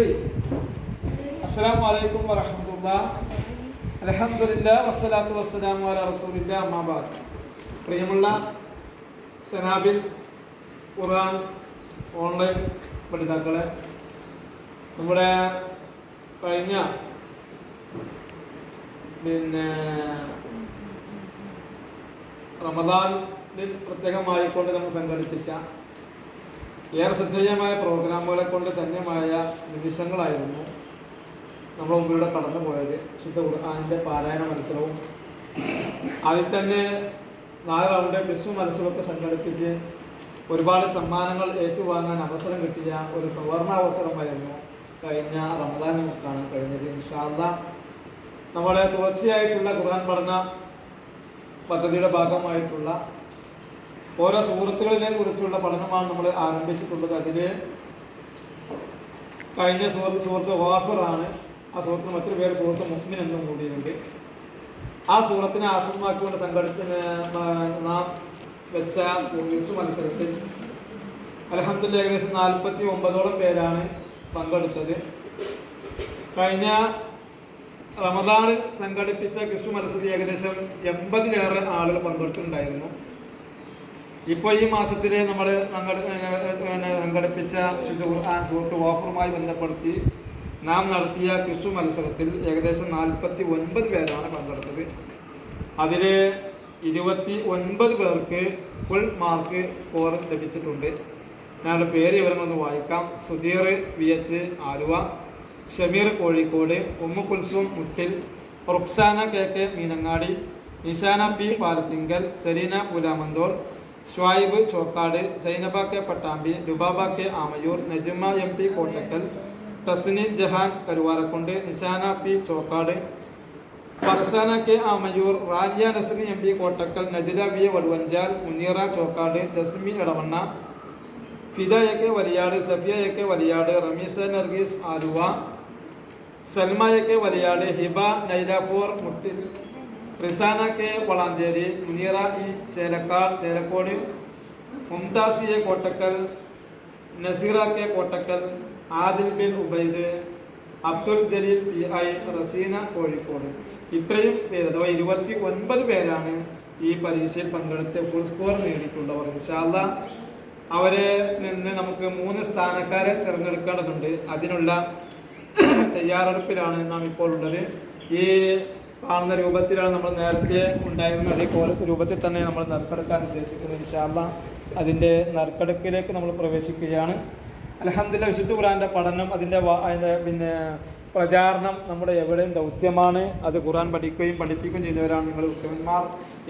Three അസ്സാം വലൈക്കും വറഹമുല്ല അലഹമുല്ല വസ്സലാത്തു വസ്സലാമു അല റസൂലില്ല അമ്മാബാദ് പ്രിയമുള്ള സനാബിൽ ഖുർആൻ ഓൺലൈൻ പഠിതാക്കളെ നമ്മുടെ കഴിഞ്ഞ പിന്നെ റമദാനിൽ പ്രത്യേകമായിക്കൊണ്ട് നമ്മൾ സംഘടിപ്പിച്ച ഏറെ ശ്രദ്ധേയമായ പ്രോഗ്രാമുകളെ കൊണ്ട് ധന്യമായ നിമിഷങ്ങളായിരുന്നു നമ്മൾ മുമ്പിലൂടെ കടന്നു പോയത്. ശുദ്ധ ഖുർആാനിന്റെ പാരായണ മത്സരവും അതിൽ തന്നെ നാല് റൗണ്ട് ക്വിസും മത്സരമൊക്കെ സംഘടിപ്പിച്ച് ഒരുപാട് സമ്മാനങ്ങൾ ഏറ്റുവാങ്ങാൻ അവസരം കിട്ടിയ ഒരു സുവർണാവസരമായിരുന്നു കഴിഞ്ഞ റമദാൻ മുക്കാണ് കഴിഞ്ഞത്. ഇൻഷാല്ല നമ്മളെ തുടർച്ചയായിട്ടുള്ള ഖുർആൻ പഠന പദ്ധതിയുടെ ഭാഗമായിട്ടുള്ള ഓരോ സുഹൃത്തുക്കളിലെ കുറിച്ചുള്ള പഠനമാണ് നമ്മൾ ആരംഭിച്ചിട്ടുള്ളത്. അതിൽ കഴിഞ്ഞ സുഹൃത്ത് സുഹൃത്ത് വാഫറാണ് ആ സുഹൃത്തിന് മറ്റൊരു പേര് സുഹൃത്ത് മുസ്മിൻ എന്നും കൂടിയുണ്ട് ആ സുഹൃത്തിനെ ആസ്പദമാക്കിക്കൊണ്ട് സംഘടിപ്പിക്കുന്ന നാം വെച്ച ക്വിസ് മത്സരത്തിൽ അലഹമ്മദില്ല ഏകദേശം നാൽപ്പത്തി ഒമ്പതോളം പേരാണ് പങ്കെടുത്തത്. കഴിഞ്ഞ റമദാനിൽ സംഘടിപ്പിച്ച ക്രിസ്തു മത്സരത്തിൽ ഏകദേശം എൺപതിലേറെ ആളുകൾ പങ്കെടുത്തിട്ടുണ്ടായിരുന്നു. ഇപ്പോൾ ഈ മാസത്തിലെ നമ്മൾ സംഘടിപ്പിച്ച ശുദ്ധ ഖുർആൻ സുഹൃത്ത് ഓഫറുമായി ബന്ധപ്പെടുത്തി നാം നടത്തിയ ക്വിസ് മത്സരത്തിൽ ഏകദേശം നാൽപ്പത്തി ഒൻപത് പേരാണ് പങ്കെടുത്തത്. അതിൽ ഇരുപത്തി ഒൻപത് പേർക്ക് ഫുൾ മാർക്ക് സ്കോർ ലഭിച്ചിട്ടുണ്ട്. ഞങ്ങളുടെ പേര് ഇവരൊന്ന് വായിക്കാം. Sudheer V H Aluva Shameer Kozhikode Ummu Kulsum Muttil Ruksana K K Meenangadi Nishana P Palathingal Selina Pulamanthole Shuaib Chokkad Sainaba K Pattambi Lubaba K Amayur Najuma M P Kottakkal Tasni Jahan Karuvarakundu Nishana P Chokkad Farsana K Amayur Raliya Nasmi M P Kottakkal Najila V Vaduvanchal Muneera Chokkad Jasmi Edavanna Fida A K Valiyad Safiya A K Valiyad Ramisa Nargis Aluva Salma A K Valiyad Hiba നൈലാഫോർ Muttil Rizana K Valanchery Muneera E Chelakkad Chelakkode Mumtasi A Kottakkal Naseera K Kottakkal Adil bin Ubaid Abdul Jaleel P I Razeena Kozhikode. ഇത്രയും പേര് അഥവാ ഇരുപത്തി ഒൻപത് പേരാണ് ഈ പരീക്ഷയിൽ പങ്കെടുത്ത് full score നേടിയിട്ടുള്ളവർ. ഇൻഷാല്ല അവരെ നിന്ന് നമുക്ക് മൂന്ന് സ്ഥാനക്കാരെ തിരഞ്ഞെടുക്കേണ്ടതുണ്ട്. അതിനുള്ള തയ്യാറെടുപ്പിലാണ് നാം ഇപ്പോൾ ഉള്ളത്. ഈ കാണുന്ന രൂപത്തിലാണ് നമ്മൾ നേരത്തെ ഉണ്ടായിരുന്നത്. അതേ കോല രൂപത്തിൽ തന്നെ നമ്മൾ നറുക്കെടുക്കാൻ ഉദ്ദേശിക്കുന്നത് ഇൻഷാല്ല അതിന്റെ നറുക്കെടുപ്പിലേക്ക് നമ്മൾ പ്രവേശിക്കുകയാണ്. അലഹമില്ല വിശുദ്ധ ഖുറാന്റെ പഠനം അതിന്റെ പിന്നെ പ്രചാരണം നമ്മുടെ എവിടെയും ദൗത്യമാണ്. അത് ഖുറാൻ പഠിക്കുകയും പഠിപ്പിക്കുകയും ചെയ്യുന്നവരാണ് നിങ്ങൾ ഉത്തമന്മാർ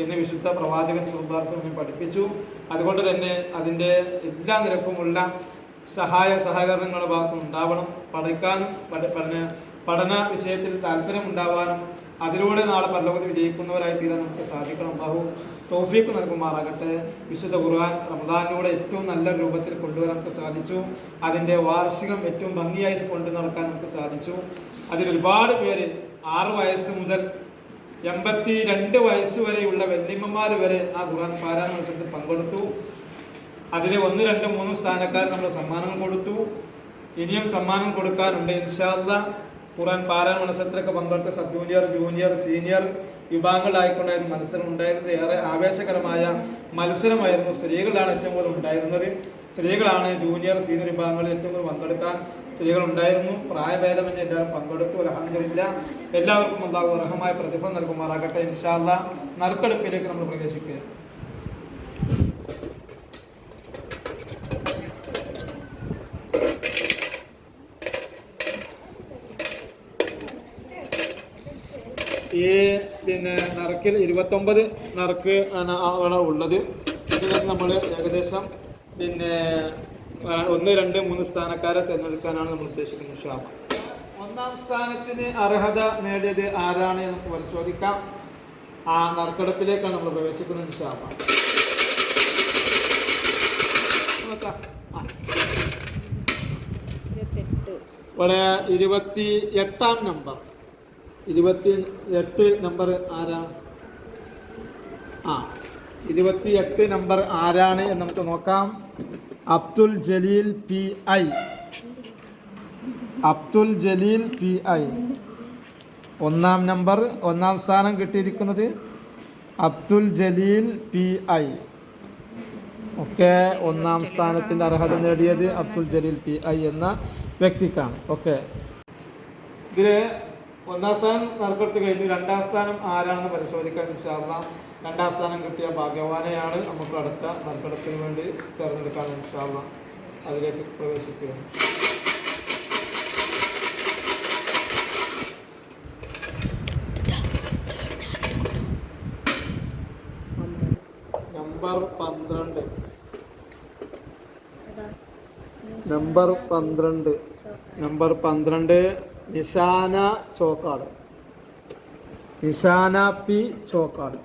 എന്ന് വിശുദ്ധ പ്രവാചകൻ സുന്ദർശനം പഠിപ്പിച്ചു. അതുകൊണ്ട് തന്നെ അതിന്റെ എല്ലാ നിരക്കുമുള്ള സഹായ സഹകരണങ്ങളുടെ ഭാഗത്തുനിന്ന് ഉണ്ടാവണം പഠിക്കാനും പഠന പഠന വിഷയത്തിൽ താല്പര്യം ഉണ്ടാവാനും അതിലൂടെ നാളെ പരലോകത്ത് വിജയിക്കുന്നവരായി തീരാൻ നമുക്ക് സാധിക്കണം. ബാഹു തോഫീക്ക് നൽകുമാറാകട്ടെ. വിശുദ്ധ ഖുർആൻ റമദാനിലൂടെ ഏറ്റവും നല്ല രൂപത്തിൽ കൊണ്ടുവരാൻ നമുക്ക് സാധിച്ചു. അതിന്റെ വാർഷികം ഏറ്റവും ഭംഗിയായി കൊണ്ടു നടക്കാൻ നമുക്ക് സാധിച്ചു. അതിലൊരുപാട് പേര് ആറ് വയസ്സ് മുതൽ എൺപത്തി രണ്ട് വയസ്സ് വരെയുള്ള വല്യമ്മമാർ വരെ ആ ഖുർആൻ പാരായണ മത്സരത്തിൽ പങ്കെടുത്തു. അതിൽ ഒന്ന് രണ്ട് മൂന്ന് സ്ഥാനക്കാർ നമ്മൾ സമ്മാനം കൊടുത്തു. ഇനിയും സമ്മാനം കൊടുക്കാനുണ്ട് ഇൻഷാല്ല ഖുറാൻ പാരായണ മത്സരത്തിലൊക്കെ പങ്കെടുത്ത സബ് ജൂനിയർ ജൂനിയർ സീനിയർ വിഭാഗങ്ങളിലായിക്കൊണ്ടായിരുന്നു മത്സരം ഉണ്ടായിരുന്നത് ഏറെ ആവേശകരമായ മത്സരമായിരുന്നു സ്ത്രീകളാണ് ഏറ്റവും കൂടുതൽ ഉണ്ടായിരുന്നത്. സ്ത്രീകളാണ് ജൂനിയർ സീനിയർ വിഭാഗങ്ങളിൽ ഏറ്റവും കൂടുതൽ പങ്കെടുക്കാൻ സ്ത്രീകൾ ഉണ്ടായിരുന്നു പ്രായഭേദമന്യേ എല്ലാവരും പങ്കെടുത്തു. അലഹമില്ല എല്ലാവർക്കും ഉണ്ടാകും അർഹമായ പ്രതിഫലം നൽകുമാറാകട്ടെ. ഇൻഷാല്ല നറുക്കെടുപ്പിലേക്ക് നമ്മൾ പ്രവേശിക്കുക ഈ പിന്നെ നറുക്കിൽ ഇരുപത്തൊമ്പത് നറുക്ക് ആണ് ഉള്ളത്. ഇതിനകത്ത് നമ്മൾ ഏകദേശം പിന്നെ ഒന്ന് രണ്ട് മൂന്ന് സ്ഥാനക്കാരെ തിരഞ്ഞെടുക്കാനാണ് നമ്മൾ ഉദ്ദേശിക്കുന്നത് ഷാമ ഒന്നാം സ്ഥാനത്തിന് അർഹത നേടിയത് ആരാണ് എന്ന് നമുക്ക് പരിശോധിക്കാം. ആ നറുക്കെടുപ്പിലേക്കാണ് നമ്മൾ പ്രവേശിക്കുന്നത് ഷാമ. ഇവിടെ ഇരുപത്തി എട്ടാം നമ്പർ. ഇരുപത്തി എട്ട് നമ്പർ ആരാ? ആ ഇരുപത്തി എട്ട് നമ്പർ ആരാണ് എന്ന് നമുക്ക് നോക്കാം. Abdul Jaleel P I. Abdul Jaleel P I. ഒന്നാം നമ്പർ ഒന്നാം സ്ഥാനം കിട്ടിയിരിക്കുന്നത് അബ്ദുൽ ജലീൽ പി ഐ. ഒക്കെ ഒന്നാം സ്ഥാനത്തിന്റെ അർഹത നേടിയത് അബ്ദുൽ ജലീൽ പി ഐ എന്ന വ്യക്തിക്കാണ്. ഓക്കെ. ഇതിൽ ഒന്നാം സ്ഥാനം നറുക്കെടുത്ത് കഴിഞ്ഞു രണ്ടാം സ്ഥാനം ആരാണെന്ന് പരിശോധിക്കാൻ ഇൻഷാല്ല രണ്ടാം സ്ഥാനം കിട്ടിയ ഭാഗ്യവാനെയാണ് നമുക്ക് അടുത്ത നറുക്കെടുപ്പിന് വേണ്ടി തിരഞ്ഞെടുക്കാൻ ഇൻഷാല്ല അതിലേക്ക് പ്രവേശിക്കുകയാണ് നമ്പർ പന്ത്രണ്ട്. നമ്പർ പന്ത്രണ്ട്. നമ്പർ പന്ത്രണ്ട് നിഷാന ചോക്കാട്. നിഷാന പി ചോക്കാട്.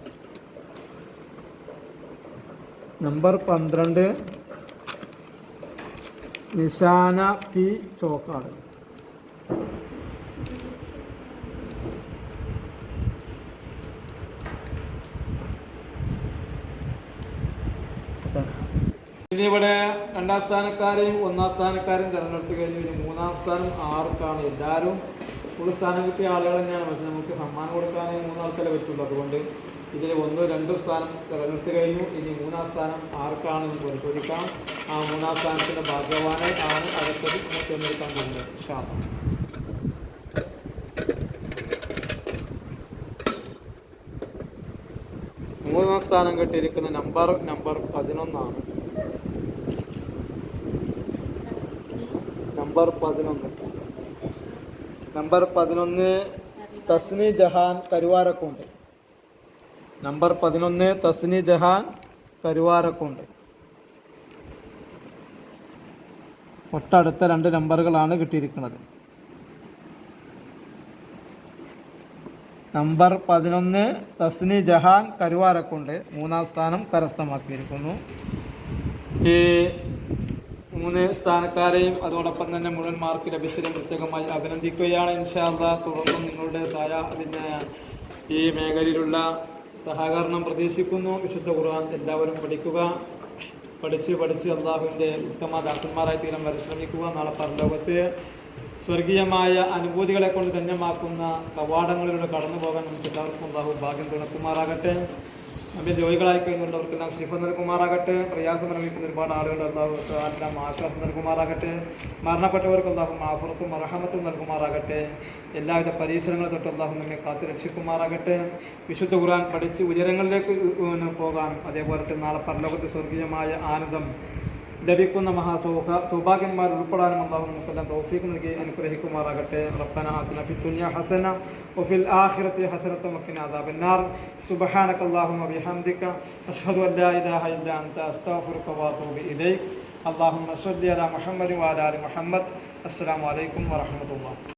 നമ്പർ പന്ത്രണ്ട്. നിഷാന പി ചോക്കാട്. ഇനി ഇവിടെ രണ്ടാം സ്ഥാനക്കാരെയും ഒന്നാം സ്ഥാനക്കാരെയും തിരഞ്ഞെടുത്ത് കഴിഞ്ഞു ഇനി മൂന്നാം സ്ഥാനം ആർക്കാണ്? എല്ലാവരും ഫുൾ സ്ഥാനം കിട്ടിയ ആളുകൾ തന്നെയാണ്. പക്ഷെ നമുക്ക് സമ്മാനം കൊടുക്കാനേ മൂന്നാൾക്കല്ലേ പറ്റുള്ളൂ. അതുകൊണ്ട് ഇതിൽ ഒന്നോ രണ്ടോ സ്ഥാനം തിരഞ്ഞെടുത്ത് കഴിഞ്ഞു. ഇനി മൂന്നാം സ്ഥാനം ആർക്കാണ് എന്ന് പരിശോധിക്കാം ആ മൂന്നാം സ്ഥാനത്തിന്റെ ഭാഗ്യവാനെ ആണ് നമുക്ക് തിരഞ്ഞെടുക്കാൻ പോകുന്നത്. ശാപം മൂന്നാം സ്ഥാനം കിട്ടിയിരിക്കുന്ന നമ്പർ നമ്പർ പതിനൊന്നാണ്. നമ്പർ പതിനൊന്ന്. നമ്പർ പതിനൊന്ന് തസ്നി ജഹാൻ കരുവാരക്കുണ്ട്. നമ്പർ പതിനൊന്ന് തസ്നി ജഹാൻ കരുവാരക്കുണ്ട്. തൊട്ടടുത്ത രണ്ട് നമ്പറുകളാണ് കിട്ടിയിരിക്കുന്നത്. നമ്പർ പതിനൊന്ന് തസ്നി ജഹാൻ കരുവാരക്കുണ്ട്. മൂന്നാം സ്ഥാനം കരസ്ഥമാക്കിയിരിക്കുന്നു. ഈ മൂന്ന് സ്ഥാനക്കാരെയും അതോടൊപ്പം തന്നെ മുഴുവൻ മാർക്ക് ലഭിച്ചതിന് പ്രത്യേകമായി അഭിനന്ദിക്കുകയാണ് ഇൻഷാല്ല തുടർന്നും നിങ്ങളുടെ സഹായ പിന്നെ ഈ മേഖലയിലുള്ള സഹകരണം പ്രതീക്ഷിക്കുന്നു. വിശുദ്ധ ഖുർആൻ എല്ലാവരും പഠിക്കുക. പഠിച്ച് പഠിച്ച് അള്ളാഹുവിന്റെ ഉത്തമ ദാസന്മാരായി തീരാൻ പരിശ്രമിക്കുക. നാളെ പരലോകത്ത് സ്വർഗീയമായ അനുഭൂതികളെ കൊണ്ട് ധന്യമാക്കുന്ന കവാടങ്ങളിലൂടെ കടന്നു പോകാൻ നമുക്ക് എല്ലാവർക്കും അള്ളാഹു ഭാഗ്യം തുണക്കുമാറാകട്ടെ. നമ്മുടെ ജോലികളായി കഴിയുന്നുള്ളവർക്കെല്ലാം ശിഫ നൽകുമാറാകട്ടെ പ്രയാസം അനുഭവിക്കുന്ന ഒരുപാട് ആളുകൾ അള്ളാഹു ആരെല്ലാം ആശ്വാസം നൽകുമാറാകട്ടെ മരണപ്പെട്ടവർക്ക് അള്ളാഹു മാഫുറത്തും അർഹമത്തും നൽകുമാറാകട്ടെ. എല്ലാവിധ പരീക്ഷണങ്ങളും തൊട്ട് അള്ളാഹു നമ്മെ കാത്തു രക്ഷിക്കുമാറാകട്ടെ. വിശുദ്ധ ഖുർആൻ പഠിച്ച് ഉയരങ്ങളിലേക്ക് പോകാനും അതേപോലെ തന്നെ നാളെ പരലോകത്തെ സ്വർഗീയമായ ആനന്ദം ലഭിക്കുന്ന മഹാസൗഹ സൗഭാഗ്യന്മാർ ഉൾപ്പെടാനും അള്ളാഹു നമുക്കെല്ലാം തൗഫീഖ് നൽകി അനുഗ്രഹിക്കുമാറാകട്ടെ റബ്ബന ആതിന ഫി ദുനിയ ഹസന وفي الآخرة حسنة وقنا عذاب النار سبحانك اللهم وبحمدك أشهد أن لا إله إلا أنت أستغفرك وأتوب إليك اللهم صل على محمد وعلى آل محمد السلام عليكم ورحمة الله